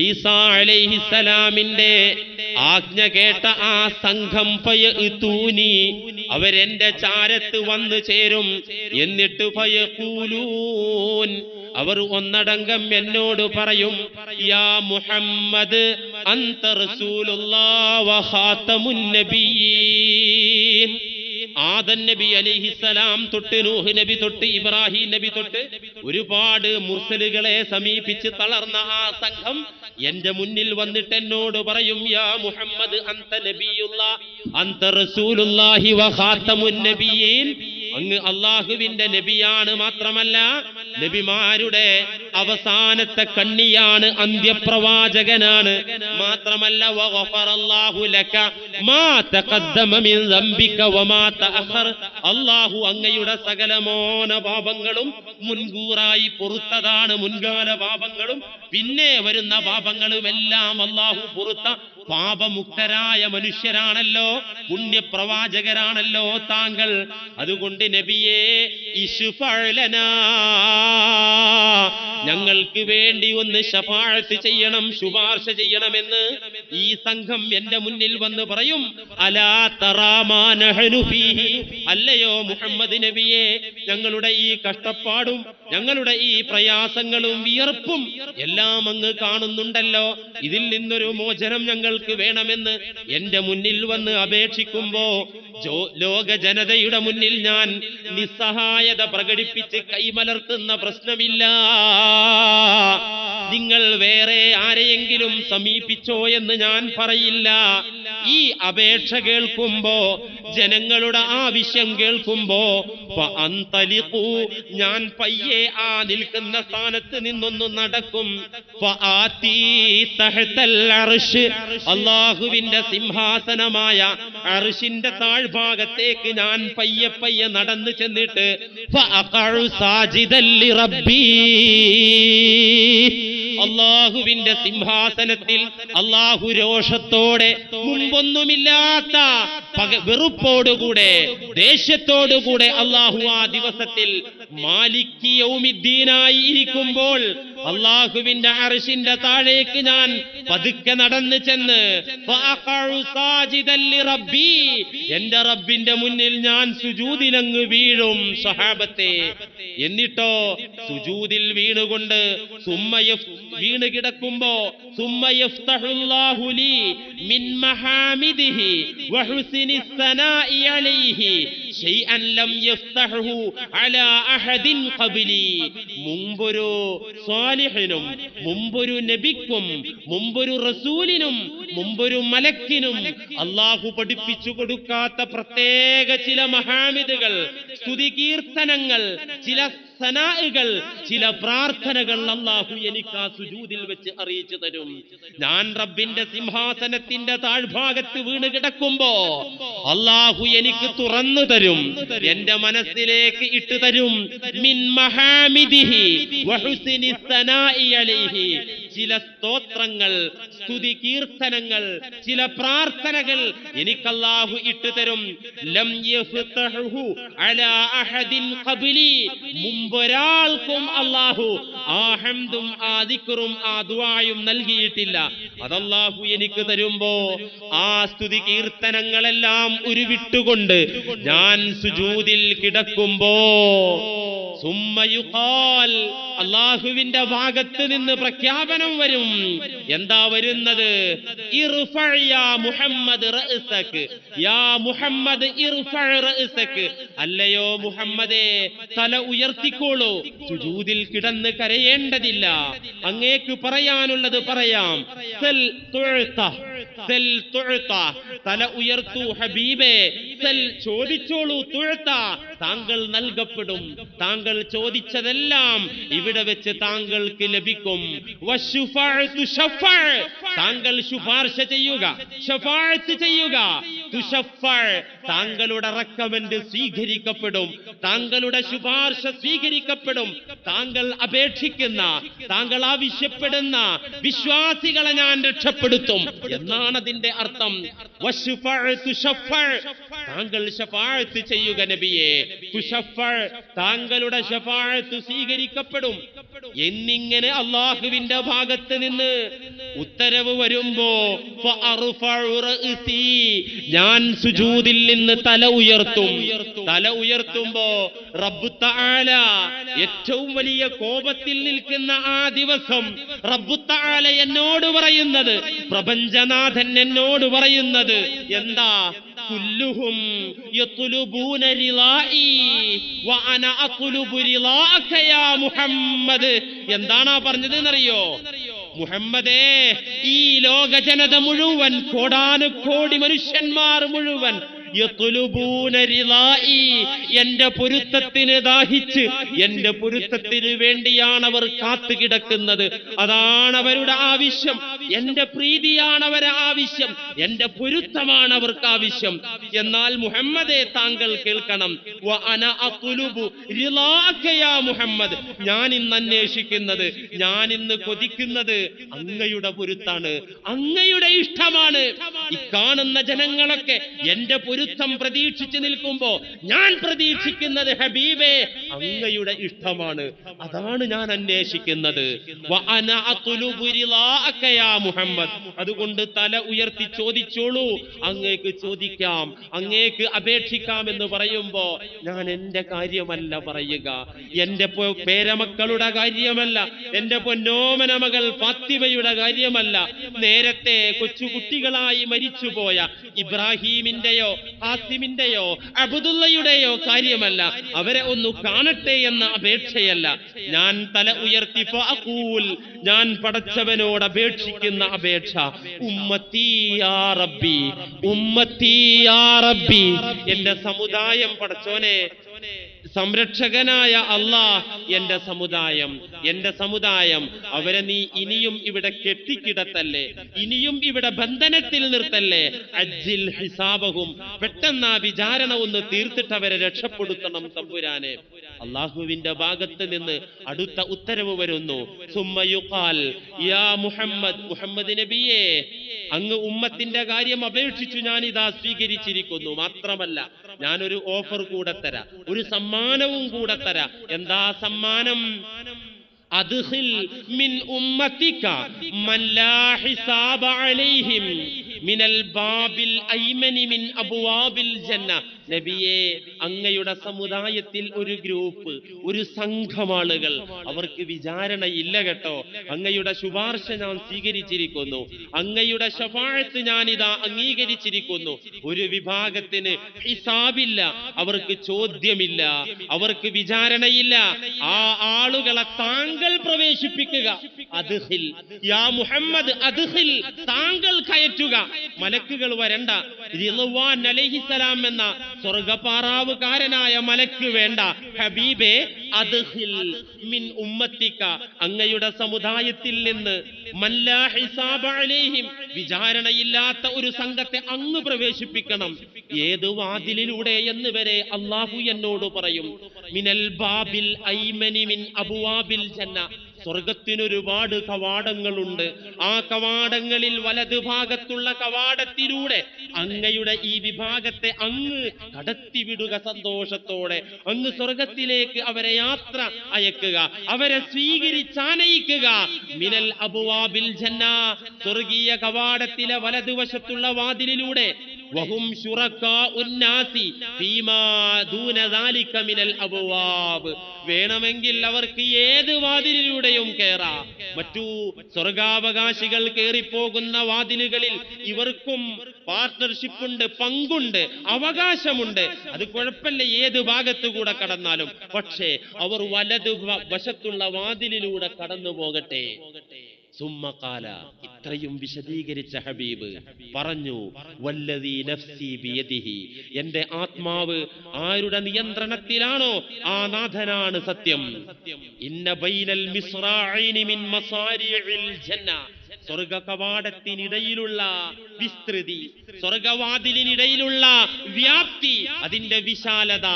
ഈസാ ആജ്ഞ കേട്ട ആ സംഘം പയ തൂനി അവരെന്റെ ചാരത്ത് വന്നു ചേരും. എന്നിട്ട് പയ കൂലൂൻ അവർ ഒന്നടങ്കം എന്നോട് പറയും യാ മുഹമ്മദ് അന്തർ റസൂലുള്ളാഹ് വ ഖാതമുൻ നബിയീൻ ആദൻ നബി അലിഹിസലാം തൊട്ട് നൂഹ് നബി തൊട്ട് ഇബ്രാഹിം നബി തൊട്ട് ഒരുപാട് മുർസലുകളെ സമീപിച്ച് തളർന്ന ആ സംഘം എന്റെ മുന്നിൽ വന്നിട്ട് എന്നോട് പറയും യാ മുഹമ്മദ് അന്ത നബിയുള്ള അന്ത റസൂലുള്ളാഹി വ ഖാതമുൻ നബിയീൻ. അങ്ങ് അള്ളാഹുവിന്റെ നബിയാണ് മാത്രമല്ല നബിമാരുടെ അവസാനത്തെ കണ്ണിയാണ് അന്ത്യപ്രവാചകനാണ്. മാത്രമല്ല അല്ലാഹു അങ്ങയുടെ സകലമോന പാപങ്ങളും മുൻകൂറായി പൊറുത്തതാണ് മുൻകാല പാപങ്ങളും. പിന്നെ വരുന്ന പാപങ്ങളും എല്ലാം അല്ലാഹു പൊറുത്ത പാപമുക്തരായ മനുഷ്യരാണല്ലോ പുണ്യപ്രവാചകരാണല്ലോ താങ്കൾ. അതുകൊണ്ട് നബിയേ ഇശുഫഴലനാ ഞങ്ങൾക്ക് വേണ്ടി ഒന്ന് ശപാഴത്ത് ചെയ്യണം ശുപാർശ ചെയ്യണമെന്ന് ഈ സംഘം എന്റെ മുന്നിൽ വന്ന് പറയും അലാ തറാമാനഹനു ഫീഹി അല്ലയോ മുഹമ്മദ് നബിയെ ഞങ്ങളുടെ ഈ കഷ്ടപ്പാടും ഞങ്ങളുടെ ഈ പ്രയാസങ്ങളും വിയർപ്പും എല്ലാം അങ്ങ് കാണുന്നുണ്ടല്ലോ. ഇതിൽ നിന്നൊരു മോചനം ഞങ്ങൾക്ക് വേണമെന്ന് എന്റെ മുന്നിൽ വന്ന് അപേക്ഷിക്കുമ്പോ ലോക ജനതയുടെ മുന്നിൽ ഞാൻ നിസ്സഹായത പ്രകടിപ്പിച്ച് കൈമലർത്തുന്ന പ്രശ്നമില്ല. നിങ്ങൾ വേറെ ആരെയെങ്കിലും സമീപിച്ചോ എന്ന് ഞാൻ പറയില്ല. ഈ അപേക്ഷ കേൾക്കുമ്പോ ജനങ്ങളുടെ ആവശ്യം കേൾക്കുമ്പോ അന്തലിക്കൂ ഞാൻ പയ്യെ ആ നിൽക്കുന്ന സ്ഥാനത്ത് നിന്നൊന്ന് നടക്കും. അള്ളാഹുവിന്റെ സിംഹാസനമായ അറിഷിന്റെ താഴ്ഭാഗത്തേക്ക് ഞാൻ പയ്യെ പയ്യെ നടന്നു ചെന്നിട്ട് സാജിതല്ലി ലിറബ്ബീ. അള്ളാഹുവിന്റെ സിംഹാസനത്തിൽ അള്ളാഹു രോഷത്തോടെ മുമ്പൊന്നുമില്ലാത്ത വെറുപ്പോടുകൂടെ ദേഷ്യത്തോടുകൂടെ അള്ളാഹു ആ ദിവസത്തിൽ മാലിക്കിയൗമിദ്ദീനായി ഇരിക്കുമ്പോൾ അള്ളാഹുവിന്റെ അറിശിന്റെ താഴേക്ക് ഞാൻ പതുക്കെ നടന്നു ചെന്ന് റബ്ബി. എന്റെ റബ്ബിന്റെ മുന്നിൽ ഞാൻ സുജൂദിലങ്ങ് വീഴും സഹാബത്തെ എന്നിട്ടോ സുജൂതിൽ വീണുകൊണ്ട് വീണ് കിടക്കുമ്പോ സുമ്മയഫ്തഹുല്ലാഹു ലീ മിൻ മഹാമിദിഹി വഹുസിനി സനാഇ അലൈഹി മുമ്പൊരു സ്വാലിഹിനും മുമ്പൊരു നബിക്കും മുമ്പൊരു റസൂലിനും മുമ്പൊരു മലക്കിനും അള്ളാഹു പഠിപ്പിച്ചു കൊടുക്കാത്ത പ്രത്യേക ചില മഹാമിദുകൾ സ്തുതി കീർത്തനങ്ങൾ ചില സനാഹുകൾ ചില പ്രാർത്ഥനകൾ അള്ളാഹു എനിക്ക് ആ സുജൂതിൽ വെച്ച് അറിയിച്ചു തരും. ഞാൻ റബ്ബിന്റെ സിംഹാസനത്തിന്റെ താഴ്ഭാഗത്ത് വീണ് കിടക്കുമ്പോ അള്ളാഹു എനിക്ക് തുറന്നു തരും. എന്റെ മനസ്സിലേക്ക് ഇട്ട് തരും. മിൻ മഹാമിദിഹി ചില സ്തോത്രങ്ങൾ സ്തുതി കീർത്തനങ്ങൾ ചില പ്രാർത്ഥനകൾ എനിക്ക് അല്ലാഹു ഇട്ടു തരും ലം അലാ അഹദിൻ മുമ്പൊരാൾക്കും അല്ലാഹു ആ ഹംദും ആ ദിക്റും ആ ദുആയും നൽകിയിട്ടില്ല. അതല്ലാഹു എനിക്ക് തരുമ്പോ ആ സ്തുതി കീർത്തനങ്ങളെല്ലാം ഉരുവിട്ടുകൊണ്ട് ഞാൻ സുജൂദിൽ കിടക്കുമ്പോ അള്ളാഹുവിന്റെ ഭാഗത്ത് നിന്ന് പ്രഖ്യാപനം വരും. എന്താ വരുന്നത്? മുഹമ്മദ് യാ മുഹമ്മദ് അല്ലയോ മുഹമ്മദേ തല ഉയർത്തിക്കോളൂ. സുജൂദിൽ കിടന്ന് കരയേണ്ടതില്ല. അങ്ങേക്ക് പറയാനുള്ളത് പറയാം. തല ഉയർത്തു ഹബീബേ സൽ ചോദിച്ചോളൂ തുഴത്ത. താങ്കൾ നൽകപ്പെടും. താങ്കൾ ചോദിച്ചതെല്ലാം ഇവിടെ വെച്ച് താങ്കൾക്ക് ലഭിക്കും. താങ്കൾ ശുപാർശ ചെയ്യുക. ചെയ്യുക. താങ്കളുടെ റെക്കമെന്റ് സ്വീകരിക്കപ്പെടും. താങ്കളുടെ ശുപാർശ സ്വീകരിക്കപ്പെടും. താങ്കൾ അപേക്ഷിക്കുന്ന താങ്കൾ ആവശ്യപ്പെടുന്ന വിശ്വാസികളെ ഞാൻ രക്ഷപ്പെടുത്തും. എന്നാണ് അതിന്റെ അർത്ഥം. താങ്കൾ ശഫാഴത്ത് ചെയ്യുക നബിയെ. താങ്കളുടെ ശഫാഴത്ത് സ്വീകരിക്കപ്പെടും എന്നിങ്ങനെ അള്ളാഹുവിന്റെ ഭാഗത്ത് നിന്ന് ഉത്തരവ് വരുമ്പോ. ഞാൻ സുജൂതിൽ നിന്ന് തല ഉയർത്തും തല ഉയർത്തുമ്പോ റബ്ബു തആല ഏറ്റവും വലിയ കോപത്തിൽ നിൽക്കുന്ന ആ ദിവസം റബ്ബു തആല എന്നോട് പറയുന്നത് പ്രപഞ്ചനാഥൻ എന്നോട് പറയുന്നത് എന്താ കുല്ലുഹും യത്ലുബൂന റിളാഇ വഅന അത്ലുബു റിളാഅക യാ മുഹമ്മദ് എന്താണ് ആ പറഞ്ഞത് എന്നറിയോ മുഹമ്മദേ ഈ ലോക ജനത മുഴുവൻ കോടാനു കോടി മനുഷ്യന്മാർ മുഴുവൻ. എന്റെ പൊരുത്തത്തിന് ദാഹിച്ച് എന്റെ പൊരുത്തത്തിന് വേണ്ടിയാണ് അവർ കാത്തു കിടക്കുന്നത് അതാണ് അവരുടെ ആവശ്യം. എന്റെ പ്രീതിയാണ് അവരെ ആവശ്യം. എന്റെ പൊരുത്തമാണ് അവർക്ക് ആവശ്യം എന്നാൽ മുഹമ്മദെ താങ്കൾ കേൾക്കണം. മുഹമ്മദ്. ഞാൻ ഇന്ന് അന്വേഷിക്കുന്നത് ഞാൻ ഇന്ന് കൊതിക്കുന്നത് അങ്ങയുടെ പൊരുത്താണ്. അങ്ങയുടെ ഇഷ്ടമാണ്. ഈ കാണുന്ന ജനങ്ങളൊക്കെ എന്റെ പൊരുത്തം പ്രതീക്ഷിച്ചു നിൽക്കുമ്പോ ഞാൻ പ്രതീക്ഷിക്കുന്നത് ഹബീബേ അങ്ങയുടെ ഇഷ്ടമാണ്. അതാണ് ഞാൻ അന്വേഷിക്കുന്നത്. മുഹമ്മദ്. അതുകൊണ്ട് തല ഉയർത്തി ചോദിച്ചോളൂ. അങ്ങേക്ക് ചോദിക്കാം. അങ്ങേക്ക് അപേക്ഷിക്കാം എന്ന് പറയുമ്പോ ഞാൻ എന്റെ കാര്യമല്ല പറയുക. എന്റെ പേരമക്കളുടെ കാര്യമല്ല. എന്റെ പൊന്നോമന മകൾ ഫാത്തിമയുടെ കാര്യമല്ല. നേരത്തെ കൊച്ചുകുട്ടികളായി മരിച്ചുപോയ ഇബ്രാഹീമിന്റെയോ ഹാസിമിന്റെയോ അബുദുള്ളയുടെയോ കാര്യമല്ല. അവരെ ഒന്ന് കാണട്ടെ എന്ന അപേക്ഷയല്ല. ഞാൻ തല ഉയർത്തി ഞാൻ പടച്ചവനോട് അപേക്ഷിക്കുന്ന അപേക്ഷ. ഉമ്മത്തി യാ റബ്ബി റബ്ബി. എന്റെ സമുദായം പടച്ചോനെ സംരക്ഷകനായ അള്ളാ എന്റെ സമുദായം എന്റെ സമുദായം. അവരെ നീ ഇനിയും ഇവിടെ കെട്ടിക്കിടത്തല്ലേ? ഇനിയും ഇവിടെ ബന്ധനത്തിൽ നിർത്തല്ലേ? അജ്ജിൽ ഹിസാബഹും. പെട്ടെന്ന് ആ വിചാരണ ഒന്ന് തീർത്തിട്ട് അവരെ രക്ഷപ്പെടുത്തണം തമ്പുരാനെ. അള്ളാഹുവിന്റെ ഭാഗത്ത് നിന്ന് അടുത്ത ഉത്തരവ് വരുന്നു. സുമ്മയുഖാൽ യാ മുഹമ്മദ് മുഹമ്മദ് നബിയെ. അങ്ങ് ഉമ്മത്തിന്റെ കാര്യം അപേക്ഷിച്ചു ഞാൻ ഇതാ സ്വീകരിച്ചിരിക്കുന്നു. മാത്രമല്ല ഞാനൊരു ഓഫർ കൂടെ തരാം. ഒരു സമ്മാനവും കൂടെ തരാം. എന്താ സമ്മാനം? അദ്ഖിൽ മിൻ ഉമ്മത്തിക മൻ ലാ ഹിസാബ അലൈഹിം മിനൽ ബാബിൽ ഐമനി മിൻ അബ്വാബിൽ ജന്ന നബിയെ അങ്ങയുടെ സമുദായത്തിൽ ഒരു ഗ്രൂപ്പ് ഒരു സംഘം ആളുകൾ അവർക്ക് വിചാരണയില്ല കേട്ടോ. അങ്ങയുടെ ശുപാർശ ഞാൻ സ്വീകരിച്ചിരിക്കുന്നു. അങ്ങയുടെ ശപാഴത്ത് ഞാൻ ഇതാ അംഗീകരിച്ചിരിക്കുന്നു. ഒരു വിഭാഗത്തിന് ഹിസാബില്ല. അവർക്ക് ചോദ്യമില്ല. അവർക്ക് വിചാരണയില്ല. ആ ആളുകളെ താങ്കൾ പ്രവേശിപ്പിക്കുക. അദ്ഹിൽ യാ മുഹമ്മദ് അദ്ഹിൽ താങ്കൾ കയറ്റുക. മലക്കുകൾ വരണ്ട. റിളുവാൻ അലൈഹിസലാം എന്ന സ്വർഗപാറാവുകാരനായ മലക്ക് വേണ്ട ഹബീബെ അദ്ഹിൽ മിൻ ഉമ്മത്തിക്ക അങ്ങയുടെ സമുദായത്തിൽ നിന്ന് മല്ലാ ഹിസാബ അലൈഹിം വിചാരണയില്ലാത്ത ഒരു സംഘത്തെ അങ്ങ് പ്രവേശിപ്പിക്കണം. ഏത് വാതിലിലൂടെ എന്ന് വരെ അള്ളാഹു എന്നോട് പറയും മിനൽ ബാബിൽ ഐമനി മിൻ അബുവാബിൽ ജന്ന സ്വർഗത്തിനൊരുപാട് കവാടങ്ങളുണ്ട്. ആ കവാടങ്ങളിൽ വലത് ഭാഗത്തുള്ള കവാടത്തിലൂടെ അങ്ങയുടെ ഈ വിഭാഗത്തെ അങ്ങ് കടത്തിവിടുക സന്തോഷത്തോടെ. അങ്ങ് സ്വർഗത്തിലേക്ക് അവരെ യാത്ര അയക്കുക അവരെ സ്വീകരിച്ചാനയിക്കുക. മിനൽ അബുവാബിൽ ജന്ന. സ്വർഗീയ കവാടത്തിലെ വലതുവശത്തുള്ള വാതിലിലൂടെ വഹും വേണമെങ്കിൽ അവർക്ക് ഏത് വാതിലിലൂടെയും കേറാം മറ്റു സ്വർഗാവകാശികൾ കേറിപ്പോകുന്ന വാതിലുകളിൽ ഇവർക്കും പാർട്ട്ണർഷിപ്പ് ഉണ്ട് പങ്കുണ്ട് അവകാശമുണ്ട്. അത് കുഴപ്പമില്ല ഏത് ഭാഗത്തു കൂടെ കടന്നാലും. പക്ഷേ അവർ വലതു വശത്തുള്ള വാതിലിലൂടെ കടന്നു പോകട്ടെ സുമ്മക്കാല ഇത്രയും വിശദീകരിച്ച ഹബീബ് പറഞ്ഞു വല്ലതി നഫ്സി എന്റെ ആത്മാവ് ആരുടെ നിയന്ത്രണത്തിലാണോ? ആ നാഥനാണ് സത്യം. ഇന്ന ബൈനൽ മിസ്റാഇനി മിൻ മസാരിഇൽ ജന്ന. സ്വർഗ കവാടത്തിനിടയിലുള്ള വിസ്തൃതി സ്വർഗവാതിലിനിടയിലുള്ള വ്യാപ്തി അതിന്റെ വിശാലത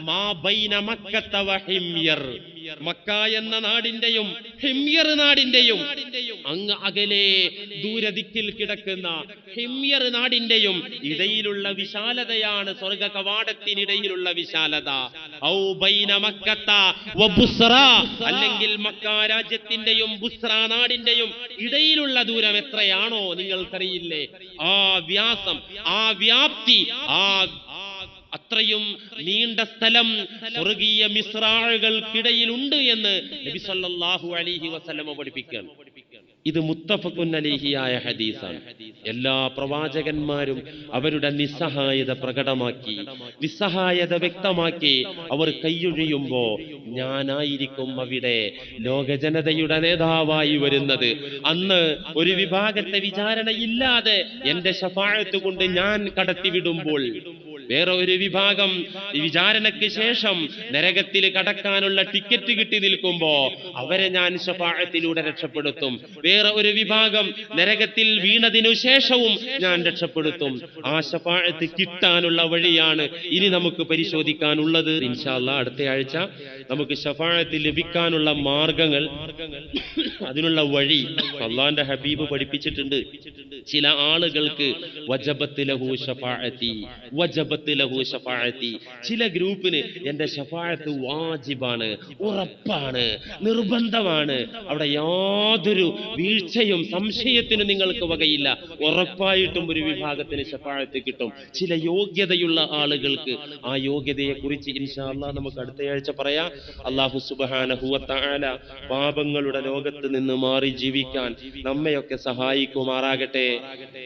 മാ ബൈന മക്കത്തവഹിംയർ മക്ക എന്ന നാടിന്റെയും ഹിമ്യർ നാടിന്റെയും അങ്ങ് അകലെ ദൂരദിക്കിൽ കിടക്കുന്ന ഹിമ്യർ നാടിന്റെയും ഇടയിലുള്ള വിശാലതയാണ് സ്വർഗ കവാടത്തിനിടയിലുള്ള വിശാലത. അല്ലെങ്കിൽ മക്ക രാജ്യത്തിന്റെയും ബുസ്ര നാടിന്റെയും ഇടയിലുള്ള ദൂരം എത്രയാണോ നിങ്ങൾക്കറിയില്ലേ? ആ വ്യാസം ആ വ്യാപ്തി ആ അത്രയും നീണ്ട സ്ഥലം സ്വർഗീയ മിസ്രാളുകൾക്കിടയിലുണ്ട് എന്ന് നബി സല്ലല്ലാഹു അലൈഹി വസല്ലമ പഠിപ്പിക്കുകയാണ്. ഇത് മുത്തഫഖുൻ അലൈഹിയായ ഹദീസാണ്. എല്ലാ പ്രവാചകന്മാരും അവരുടെ നിസ്സഹായത പ്രകടമാക്കി നിസ്സഹായത വ്യക്തമാക്കി അവർ കൈയൊഴിയുമ്പോ ഞാനായിരിക്കും അവിടെ ലോക ജനതയുടെ നേതാവായി വരുന്നത്. അന്ന് ഒരു വിഭാഗത്തെ വിചാരണയില്ലാതെ എന്റെ ശഫാഴത്ത് കൊണ്ട് ഞാൻ കടത്തിവിടുമ്പോൾ വേറെ ഒരു വിഭാഗം വിചാരണയ്ക്ക് ശേഷം നരകത്തിൽ കടക്കാനുള്ള ടിക്കറ്റ് കിട്ടി നിൽക്കുമ്പോ അവരെ ഞാൻ ശപാഴത്തിലൂടെ രക്ഷപ്പെടുത്തും. വേറെ ഒരു വിഭാഗം നരകത്തിൽ വീണതിനു ശേഷവും ഞാൻ രക്ഷപ്പെടുത്തും. ആ ശപാഴത്ത് കിട്ടാനുള്ള വഴിയാണ് ഇനി നമുക്ക് പരിശോധിക്കാനുള്ളത്. ഇൻഷാല്ല അടുത്ത ആഴ്ച നമുക്ക് ശഫാഴത്ത് ലഭിക്കാനുള്ള മാർഗങ്ങൾ അതിനുള്ള വഴി അള്ളാന്റെ ഹബീബ് പഠിപ്പിച്ചിട്ടുണ്ട്. ചില ആളുകൾക്ക് ചില ഗ്രൂപ്പിന് എന്റെ ഷഫാഅത്ത് വാജിബാണ് ഉറപ്പാണ് നിർബന്ധമാണ്. അവിടെ യാതൊരു വീഴ്ചയും സംശയത്തിന് നിങ്ങൾക്ക് വകയില്ല. ഉറപ്പായിട്ടും ഒരു വിഭാഗത്തിന് ഷഫാഅത്ത് കിട്ടും. ചില യോഗ്യതയുള്ള ആളുകൾക്ക് ആ യോഗ്യതയെ കുറിച്ച് ഇൻഷാല്ല നമുക്ക് അടുത്തയാഴ്ച പറയാം. അള്ളാഹു സുബാനഹുവത്താല പാപങ്ങളുടെ ലോകത്ത് നിന്ന് മാറി ജീവിക്കാൻ നമ്മയൊക്കെ സഹായിക്കുമാറാകട്ടെ.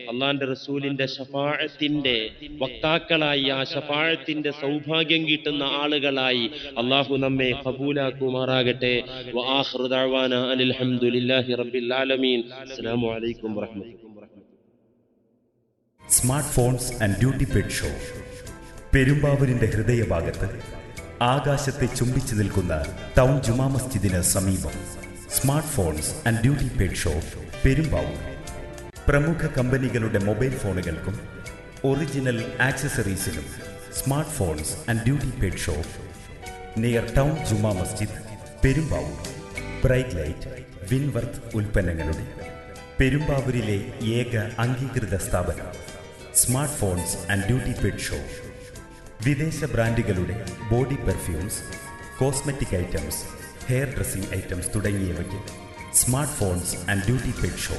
അള്ളാന്റെ റസൂലിന്റെ ഷഫാഴത്തിന്റെ വക്താക്കളായി ആ ഷഫാഴത്തിന്റെ സൗഭാഗ്യം കിട്ടുന്ന ആളുകളായി അള്ളാഹു നമ്മെ കബൂലാക്കുമാറാകട്ടെ റബ്ബിൽ ആലമീൻ. അസ്സലാമു അലൈക്കും വറഹ്മത്തുള്ളാഹി smart phones and duty paid shop. പെരുമ്പാവൂരിന്റെ ഹൃദയഭാഗത്ത് ആകാശത്തെ ചുംബിച്ചു നിൽക്കുന്ന ടൗൺ ജുമാ മസ്ജിദിന് സമീപം. Smart phones and duty paid shop Perumbavoor. പ്രമുഖ കമ്പനികളുടെ മൊബൈൽ ഫോണുകൾക്കും original ആക്സസറീസിനും smart phones and duty paid shop. Near town ജുമാ മസ്ജിദ് പെരുമ്പാവൂർ. ബ്രൈറ്റ് ലൈറ്റ് വിൻവർത്ത് ഉൽപ്പന്നങ്ങളുടെ. പെരുമ്പാവൂരിലെ ഏക അംഗീകൃത സ്ഥാപനം smart phones and duty paid shop വിദേശ ബ്രാൻഡുകളുടെ body perfumes cosmetic items hair dressing items തുടങ്ങിയവയ്ക്ക് smart phones and duty paid shop.